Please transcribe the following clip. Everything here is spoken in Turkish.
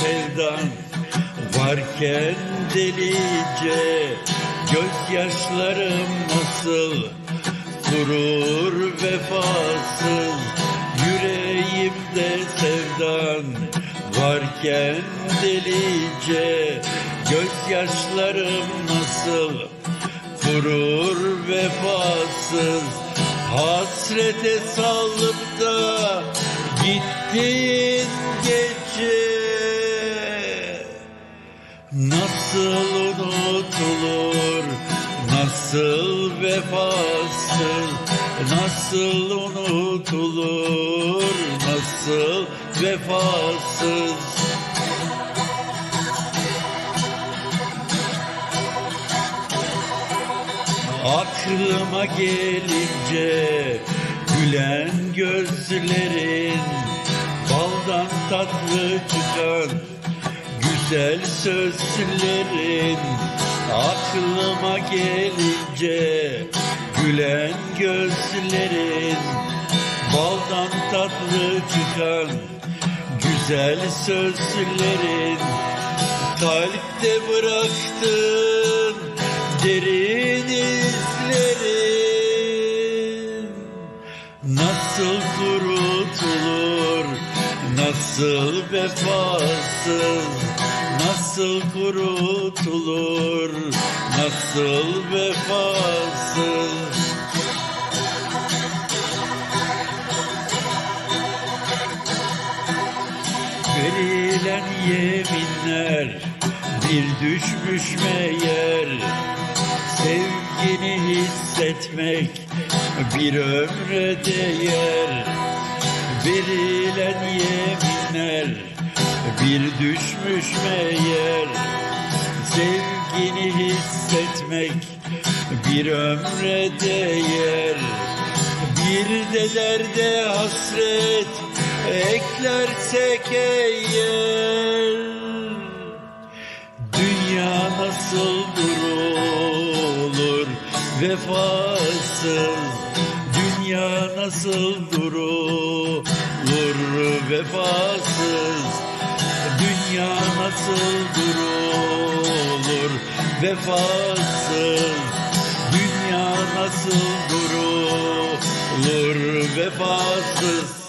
sevdan varken delice Gözyaşlarım nasıl kurur vefasız Yüreğimde sevdan varken delice Gözyaşlarım nasıl kurur vefasız? Hasrete sallıp da gittiğin gece Nasıl unutulur, nasıl vefasız? Nasıl unutulur, nasıl vefasız? Aklıma gelince gülen gözlerin Baldan tatlı çıkan güzel sözlerin Aklıma gelince gülen gözlerin Baldan tatlı çıkan güzel sözlerin Kalpte bıraktın derin nasıl vefasız Nasıl kurutulur, nasıl vefasız? Verilen yeminler bir düşmüş meğer. Sevgini hissetmek bir ömre değer. Verilen yeminler bir düşmüş meğer. Sevgini hissetmek bir ömre değer. Bir de derde hasret eklersek eğer. Dünya nasıl durulur vefasız? Dünya nasıl durulur vefasız Dünya nasıl durulur? Vefasız Dünya nasıl durulur? Vefasız